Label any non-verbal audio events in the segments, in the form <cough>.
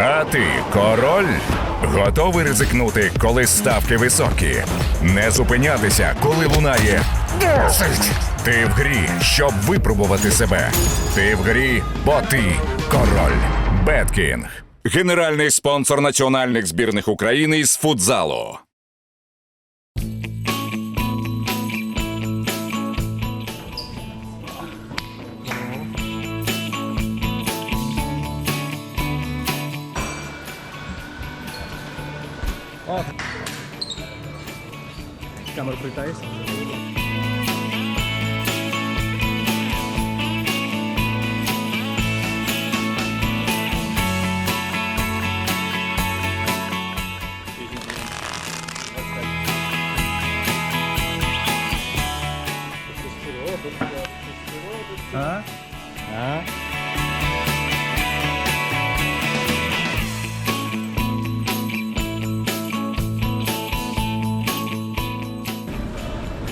А ти король? Готовий ризикнути, коли ставки високі? Не зупинятися, коли лунає. «Досить!» Ти в грі, щоб випробувати себе. Ти в грі, бо ти король. Беткінг. Генеральний спонсор національних збірних України з футзалу. Камеру привітаєшся?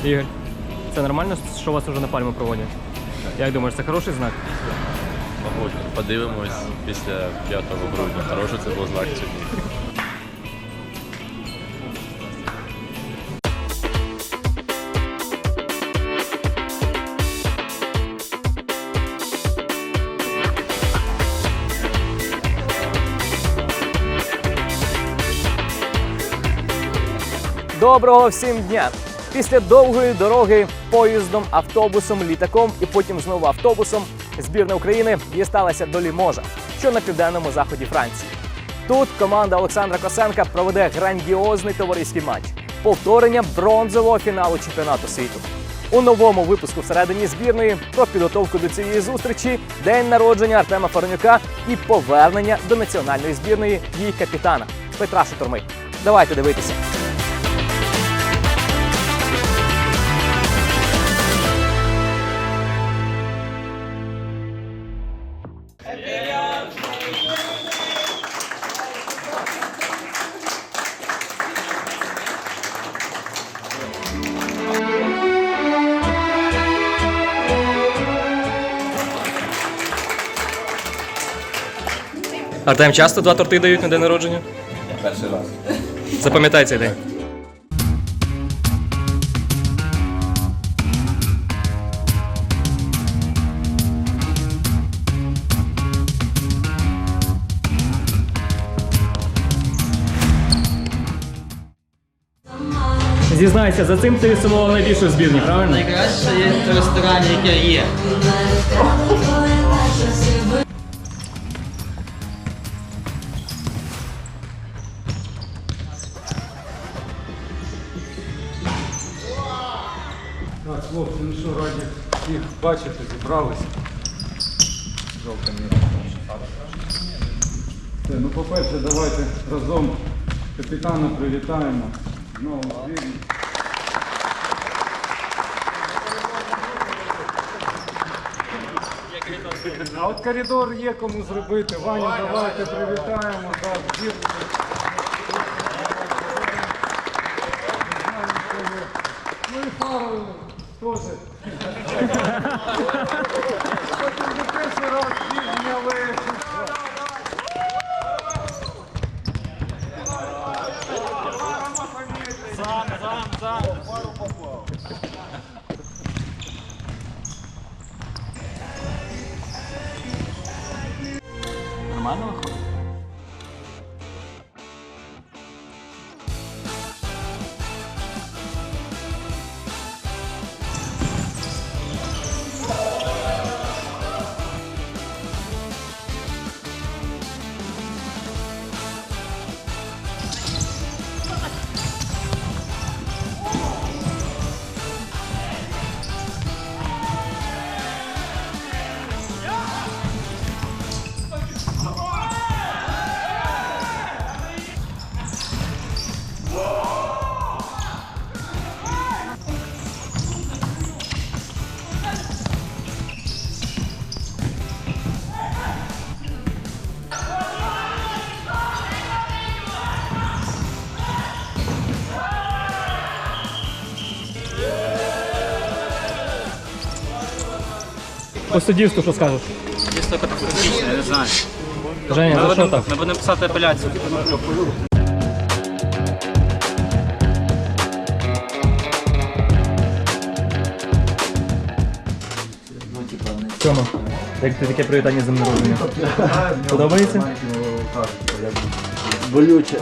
Ігор, це нормально, що вас вже на пальму проводять? Як думаєш, це хороший знак? Мабуть, подивимось після 5 грудня. Хороший це був знак чи ні. Доброго всім дня! Після довгої дороги поїздом, автобусом, літаком і потім знову автобусом збірна України дісталася до Ліможа, що на південному заході Франції. Тут команда Олександра Косенка проведе грандіозний товариський матч повторення бронзового фіналу чемпіонату світу. У новому випуску всередині збірної про підготовку до цієї зустрічі, день народження Артема Фарнюка і повернення до національної збірної її капітана Петра Шутурми. Давайте дивитися. Артем, часто два торти дають на день народження? Перший раз. Запам'ятай цей день. Зізнайся, за цим ти сумував найбільше в збірні, правильно? Найкраще є в ресторані, яке є. Так, хлопці, ну що, раді всіх бачити, зібралися. Жовта міра. Все, ну по-перше, давайте разом капітана привітаємо. Збірні. А от коридор є кому зробити. Ваню, давайте привітаємо. Так, збірну. Ну і пару теж. Потім вже перший раз зняли. Нормально виходить? По суддівству що скажеш? Чисто катастрофічно, я не знаю. Женя, за що так? Ми будемо писати апеляцію. Тьома, як ти таке привітання з народження? Подобається? Болюче.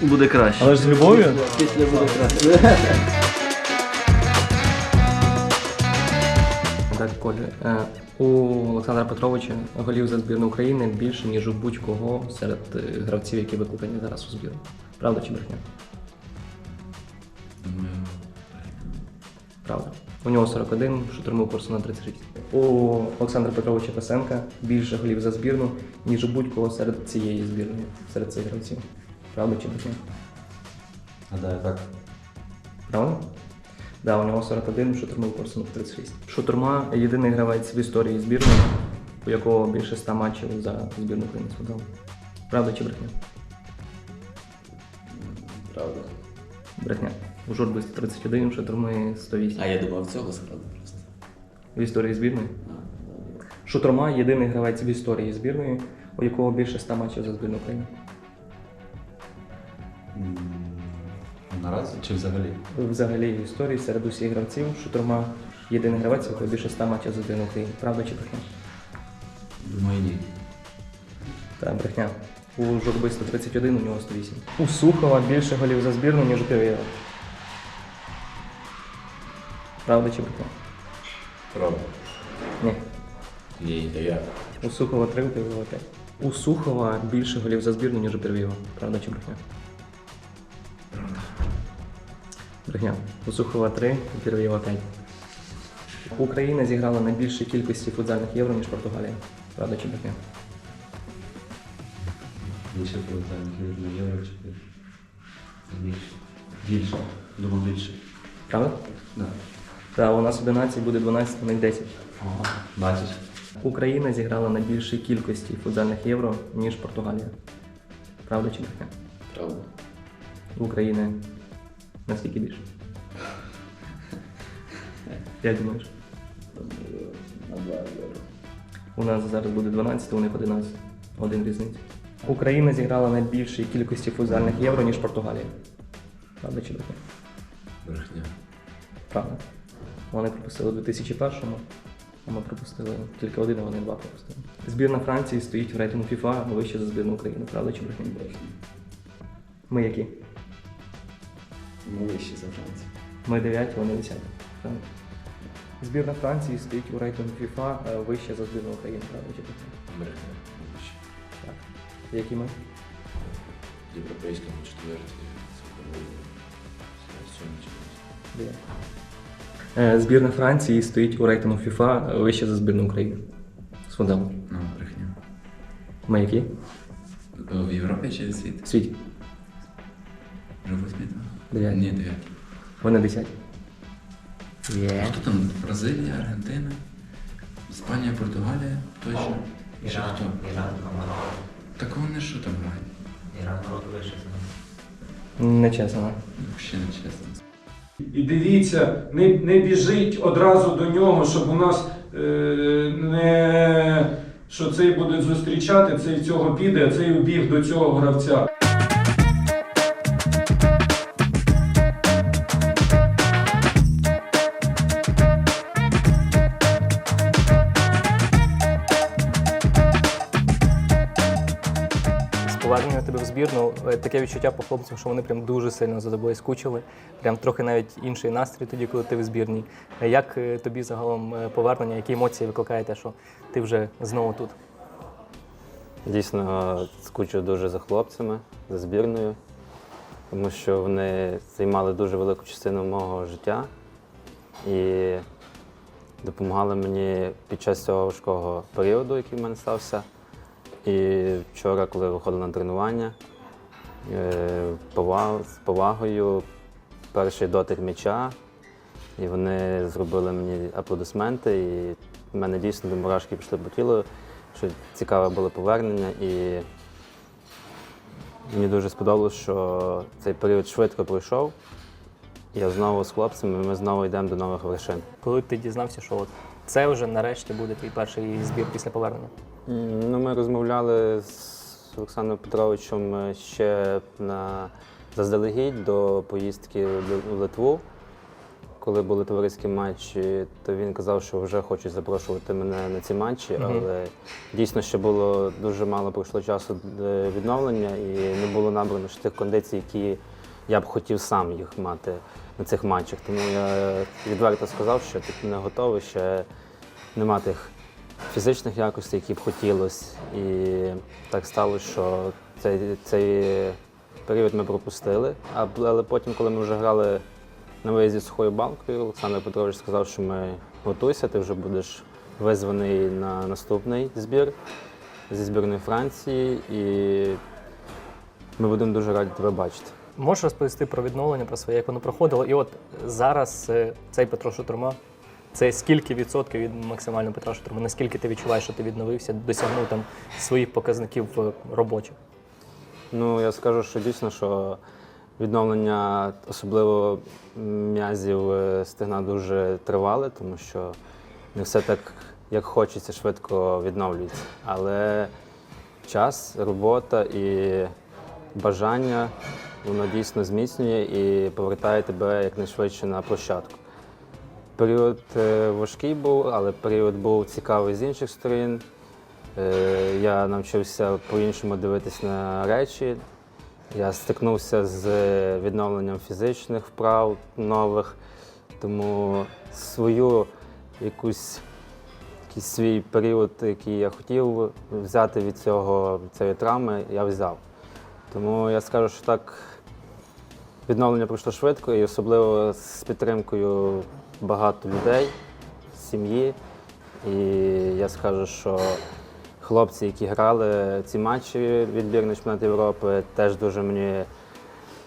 Буде краще. Але ж з любов'ю? Після буде краще. Так, е, у Олександра Петровича голів за збірну України більше, ніж у будь-кого серед е, гравців, які викликані зараз у збірну. Правда чи брехня? Правда. У нього 41, штурмив курсу на 36. У Олександра Петровича Пасенка більше голів за збірну, ніж у будь-кого серед цієї збірної, серед цих гравців. Правда чи брехня? Гадаю, так. Правда? Да, у нього 41, штурмив курсу на 36. Шутурма єдиний гравець в історії збірної, у якого більше 100 матчів за збірну України з футболу. Правда чи брехня? Правда. Брехня. У журбі 31, шутурми 108. А я думав, цього справді просто. В історії збірної. Шутурма єдиний гравець в історії збірної, у якого більше 100 матчів за збірну України. Чи взагалі? Взагалі в історії серед усіх гравців Шутурма єдиний гравець, якого більше 100 матчів за збірну України. Правда чи брехня? Думаю, ні. Та брехня. У журби 131, у нього 108. У Сухова більше голів за збірну, ніж у Півєва. Правда чи брехня? Правда. Ні. Ні, та я. У Сухова 3, у Півєва 5. У Сухова більше голів за збірну, ніж у Півєва. Правда чи брехня? Брехня. У Сухова 3, у Півєва 5. Україна зіграла на більшій кількості футзальних євро, ніж Португалія. Правда чи брехня? Більше полетаємо на євро чи більше. Більше. Думав більше. Правда? Да. Та у нас 11 буде 12 на 10. Ага. Бачиш. Україна зіграла на більшій кількості футзальних євро, ніж Португалія. Правда чи брехня? Правда. У України наскільки більше? Як думаєш? На два євро. У нас зараз буде 12, у них 11. Один різниця. Україна зіграла на більшій кількості футзальних євро, ніж Португалія. Правда чи брехня? Брехня. Правда. Вони пропустили у 2001-му, а ми пропустили тільки один, а вони два пропустили. Збірна Франції стоїть в рейтингу FIFA вище за збірну України. Правда чи брехня? Брехня. Ми які? Ми вищі за Францію. Ми 9, вони 10. Правда. Збірна Франції стоїть у рейтингу FIFA е, вище за збірну України, правда чи брехня? Брехня. Вищі. Так. Які ми? В Європейському четвертій. Світовому. Сьомій чи Дев'ять. Е, Збірна Франції стоїть у рейтингу FIFA вище за збірну України. З футболу. Ну, брехня. Ми які? В Європі чи світ? В світі. Вже восьмі, так? Дев'ять. Ні, дев'ять. Вони 10. А Є. хто там? Бразилія, Аргентина, Іспанія, Португалія, точно. І ще хто? Так вони що там грають? Нечесно. Взагалі не чесно. І дивіться, не, не біжіть одразу до нього, щоб у нас е, не що цей буде зустрічати, цей цього піде, а цей убіг до цього гравця. З тебе в збірну е, таке відчуття по хлопцям, що вони прям дуже сильно за тобою скучили. Прям трохи навіть інший настрій тоді, коли ти в збірній. Е, Як е, тобі загалом повернення, які емоції викликає те, що ти вже знову тут? Дійсно скучу дуже за хлопцями, за збірною, тому що вони займали дуже велику частину мого життя і допомагали мені під час цього важкого періоду, який в мене стався. І вчора, коли виходив на тренування, е, з повагою, перший дотик м'яча, і вони зробили мені аплодисменти, і в мене дійсно до мурашки пішли по тілу, що цікаве було повернення. І мені дуже сподобалось, що цей період швидко пройшов. Я знову з хлопцями, ми знову йдемо до нових вершин. Коли ти дізнався, що от це вже нарешті буде твій перший збір після повернення? Ну, ми розмовляли з Олександром Петровичем е, ще на заздалегідь до поїздки в Литву. Коли були товариські матчі, то він казав, що вже хочуть запрошувати мене на ці матчі, Мгм. але дійсно ще було дуже мало пройшло часу е, відновлення і не було набрано ще тих кондицій, які я б хотів сам їх мати на цих матчах. Тому я відверто сказав, що тут не готовий ще нема тих фізичних якостей, які б хотілося. І так сталося, що цей, цей період ми пропустили. Але потім, коли ми вже грали на виїзді з сухою балкою, Олександр Петрович сказав, що ми готуйся, ти вже будеш визваний на наступний збір зі збірної Франції, і ми будемо дуже раді тебе бачити. Можеш розповісти про відновлення, про своє, як воно проходило? І от зараз е, цей Петро Шутурма, це скільки відсотків від максимального Петра Шутурма? Наскільки ти відчуваєш, що ти відновився, досягнув там своїх показників робочих? Ну, я скажу, що дійсно, що відновлення, особливо м'язів е, стегна, дуже тривале, тому що не все так, як хочеться, швидко відновлюється. Але час, робота і бажання воно дійсно зміцнює і повертає тебе якнайшвидше на площадку. Період е, важкий був, але період був цікавий з інших сторін. Е, Я навчився по-іншому дивитись на речі. Я стикнувся з відновленням фізичних вправ нових, тому свою якусь якийсь свій період, який я хотів взяти від цього від цієї травми, я взяв. Тому я скажу, що так відновлення пройшло швидко і особливо з підтримкою багато людей, сім'ї. І я скажу, що хлопці, які грали ці матчі відбірний чемпіонат Європи, теж дуже мені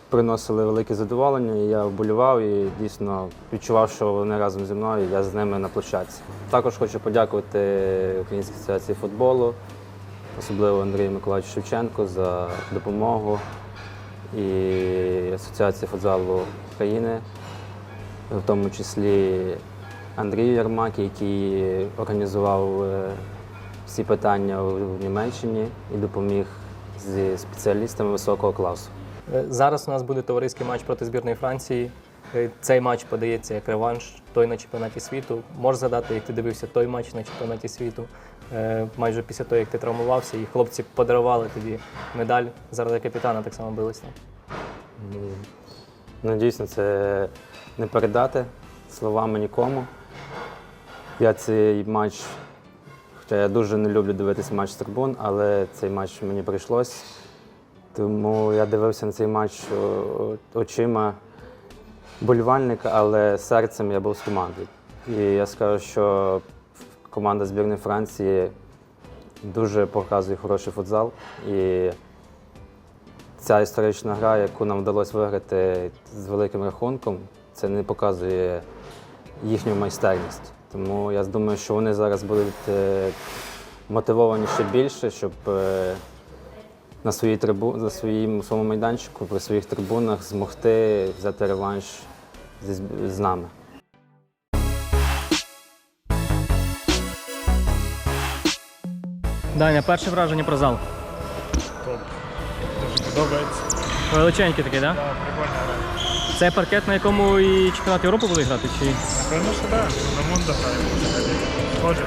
приносили велике задоволення. Я вболівав і дійсно відчував, що вони разом зі мною, і я з ними на площадці. Також хочу подякувати Українській асоціації футболу, особливо Андрію Миколаївичу Шевченку за допомогу і Асоціації футзалу України, в тому числі Андрію Ярмакі, який організував е, всі питання в Німеччині і допоміг зі спеціалістами високого класу. Е, Зараз у нас буде товариський матч проти збірної Франції. Е, Цей матч подається як реванш, той на чемпіонаті світу. Можеш згадати, як ти дивився той матч на чемпіонаті світу, майже після того, як ти травмувався, і хлопці подарували тобі медаль заради капітана, так само бились там. Ну, дійсно, це не передати словами нікому. Я цей матч, хоча я дуже не люблю дивитися матч з трибун, але цей матч мені прийшлось. Тому я дивився на цей матч очима болівальника, але серцем я був з командою. І я скажу, що команда збірної Франції дуже показує хороший футзал. І ця історична гра, яку нам вдалося виграти з великим рахунком, це не показує їхню майстерність. Тому я думаю, що вони зараз будуть е, мотивовані ще більше, щоб е, на своїй трибу... на своїм своєму майданчику, при своїх трибунах змогти взяти реванш з нами. Даня, перше враження про зал. Топ. Дуже подобається. Величенький такий, так? Да? Так, прикольно грає. Це паркет, на якому і чемпіонат Європи буде грати? Чи Напевно, що так. На Мундо граємо. Схоже,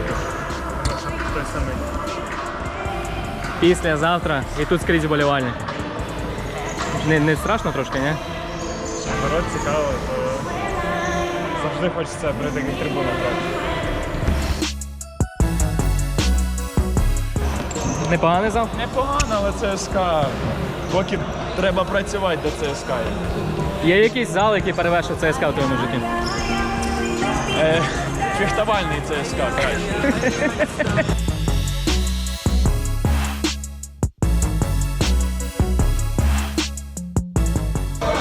той самий. післязавтра і тут скрізь болівальні. Не, не страшно трошки, ні? Народ цікаво, то завжди хочеться при таких трибунах грати. Непоганий зал? Непогано, але ЦСКА. Поки треба працювати до ЦСКА. Є якийсь зал, який перевершив ЦСКА в твоєму житті? Е, фехтувальний ЦСКА краще.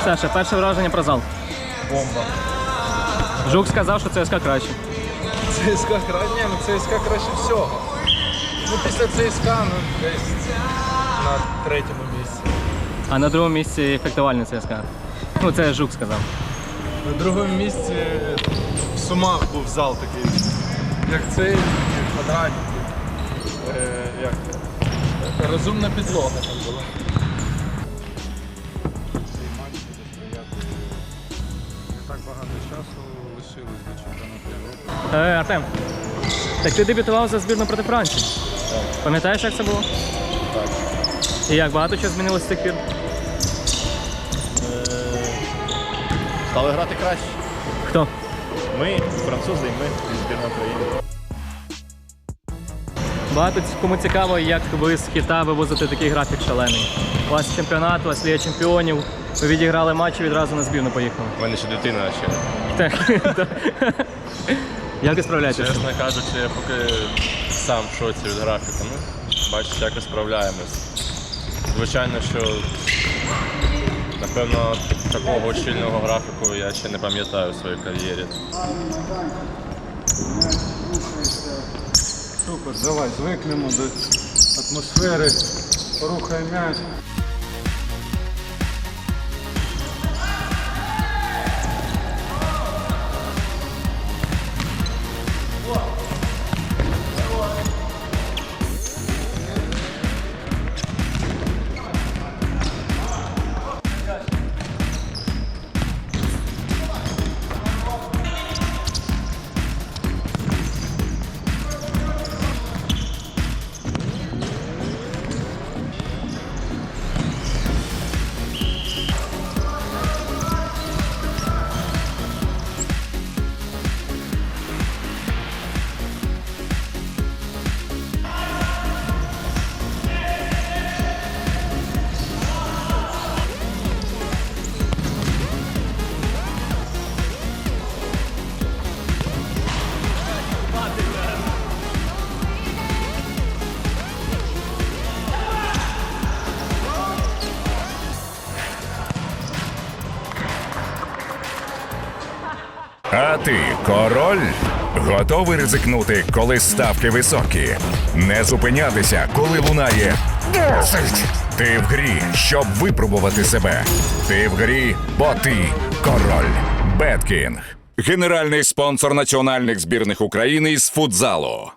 Саша, перше враження про зал. Бомба. Жук сказав, що ЦСКА краще. ЦСКА краще, ні, ну ЦСКА краще всього. Ну після ЦСКА, ну десь на третьому місці. А на другому місці фехтувальний ЦСКА. Ну, це Жук сказав. На другому місці в Сумах був зал такий як цей квадратики. Е, як це? Розумна підлога там була. Цей матч буде стояти. Не так багато часу лишилось до чемпіонату Європи. Е, Артем, так ти дебютував за збірну проти Франції. Пам'ятаєш, як це було? Так. І як багато чого змінилося з тих пір? Стали грати краще. Хто? Ми, французи, і ми, і збірна України. Багато кому цікаво, як ви з Кита вивозите такий графік шалений. У вас чемпіонат, у вас Ліга чемпіонів. Ви відіграли матч і відразу на збірну поїхали. У мене ще дитина ще. Так. <laughs> Як ви справляєтеся? Чесно кажучи, поки сам в шоці від графіку. Ну, бачиш, якось справляємось. Звичайно, що напевно такого щільного графіку я ще не пам'ятаю в своїй кар'єрі. Супер, давай звикнемо до атмосфери, порухай м'яч. А ти король? Готовий ризикнути, коли ставки високі? Не зупинятися, коли лунає. Ти в грі, щоб випробувати себе. Ти в грі, бо ти король. Беткінг. Генеральний спонсор національних збірних України з футзалу.